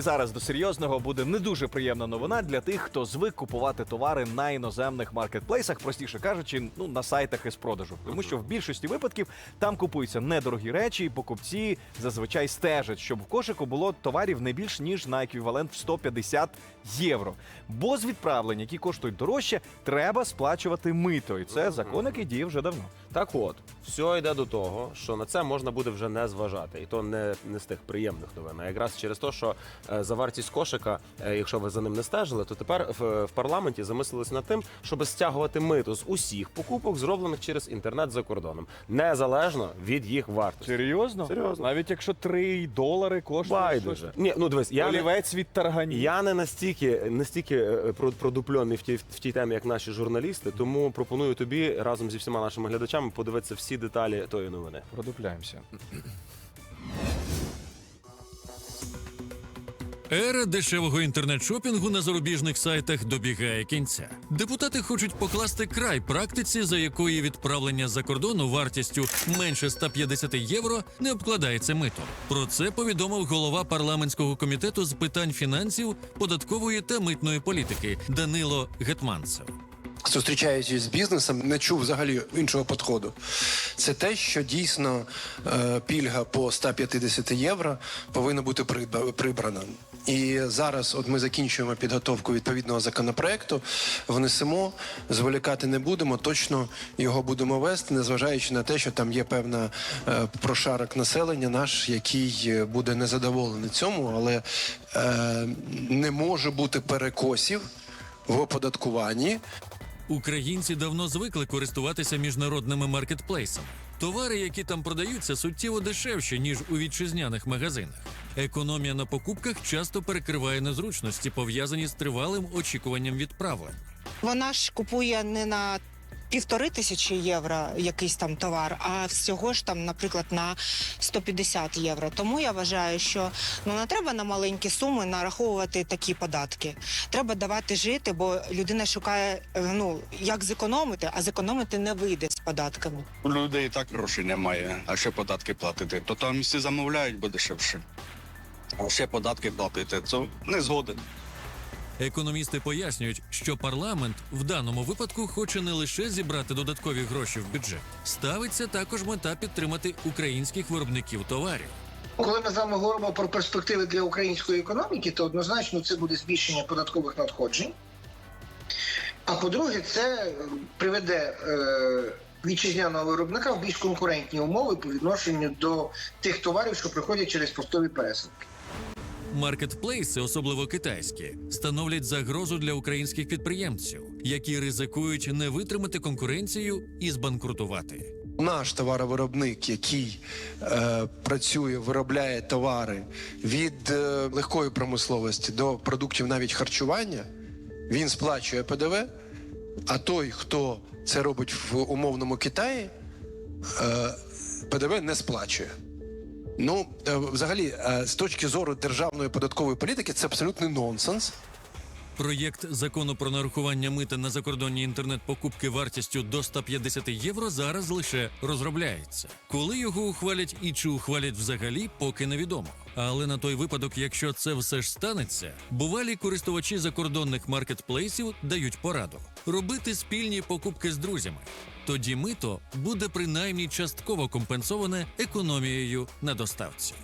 Зараз до серйозного буде не дуже приємна новина для тих, хто звик купувати товари на іноземних маркетплейсах, простіше кажучи, ну на сайтах із продажу. Тому що в більшості випадків там купуються недорогі речі, і покупці зазвичай стежать, щоб в кошику було товарів не більш ніж на еквівалент в 150 євро. Бо з відправлень, які коштують дорожче, треба сплачувати мито. І це закон, який діє вже давно. Так от, все йде до того, що на це можна буде вже не зважати. І то не, не з тих приємних новин. А якраз через те, що е, за вартість кошика, е, якщо ви за ним не стежили, то тепер в, в парламенті замислились над тим, щоб стягувати мито з усіх покупок, зроблених через інтернет за кордоном, незалежно від їх вартості. Серйозно? Серйозно. Навіть якщо 3 долари коштує щось. Байдуже. Ні, ну дивись, я не, олівець від тарганів. я не настільки настільки е, про- продупльоний в тій в тій темі, як наші журналісти, тому пропоную тобі разом зі всіма нашими глядачами подивитися всі деталі тої новини. Продупляємося. Ера дешевого інтернет-шопінгу на зарубіжних сайтах добігає кінця. Депутати хочуть покласти край практиці, за якої відправлення за кордону вартістю менше 150 євро не обкладається митом. Про це повідомив голова парламентського комітету з питань фінансів, податкової та митної політики Данило Гетманцев. Зустрічаючись з бізнесом, не чув взагалі іншого підходу. Це те, що дійсно е, пільга по 150 євро повинна бути прибрана. І зараз, от ми закінчуємо підготовку відповідного законопроекту, внесемо, зволікати не будемо, точно його будемо вести, незважаючи на те, що там є певна е, прошарок населення наш, який буде незадоволений цьому, але е, не може бути перекосів в оподаткуванні. Українці давно звикли користуватися міжнародними маркетплейсами. Товари, які там продаються, суттєво дешевші, ніж у вітчизняних магазинах. Економія на покупках часто перекриває незручності, пов'язані з тривалим очікуванням відправлень. Вона ж купує не на півтори тисячі євро якийсь там товар, а всього ж там, наприклад, на 150 євро. Тому я вважаю, що ну не треба на маленькі суми нараховувати такі податки. Треба давати жити, бо людина шукає е, ну як зекономити, а зекономити не вийде з податками. У людей і так грошей немає, а ще податки платити. То там всі замовляють, бо дешевше. А ще податки платити. Це не згоден. Економісти пояснюють, що парламент в даному випадку хоче не лише зібрати додаткові гроші в бюджет, ставиться також мета підтримати українських виробників товарів. Коли ми з вами говоримо про перспективи для української економіки, то однозначно це буде збільшення податкових надходжень. А по-друге, це е, приведе е, вітчизняного виробника в більш конкурентні умови по відношенню до тих товарів, що приходять через поштові пересилки. Маркетплейси, особливо китайські, становлять загрозу для українських підприємців, які ризикують не витримати конкуренцію і збанкрутувати. Наш товаровиробник, який е, працює, виробляє товари від е, легкої промисловості до продуктів навіть харчування, він сплачує ПДВ. А той, хто це робить в умовному Китаї, е, ПДВ не сплачує. Ну, е, взагалі, е, з точки зору державної податкової політики, це абсолютний нонсенс. Проєкт закону про нарахування мита на закордонні інтернет-покупки вартістю до 150 євро зараз лише розробляється. Коли його ухвалять і чи ухвалять взагалі, поки невідомо. Але на той випадок, якщо це все ж станеться, бувалі користувачі закордонних маркетплейсів дають пораду робити спільні покупки з друзями. Тоді мито буде принаймні частково компенсоване економією на доставці.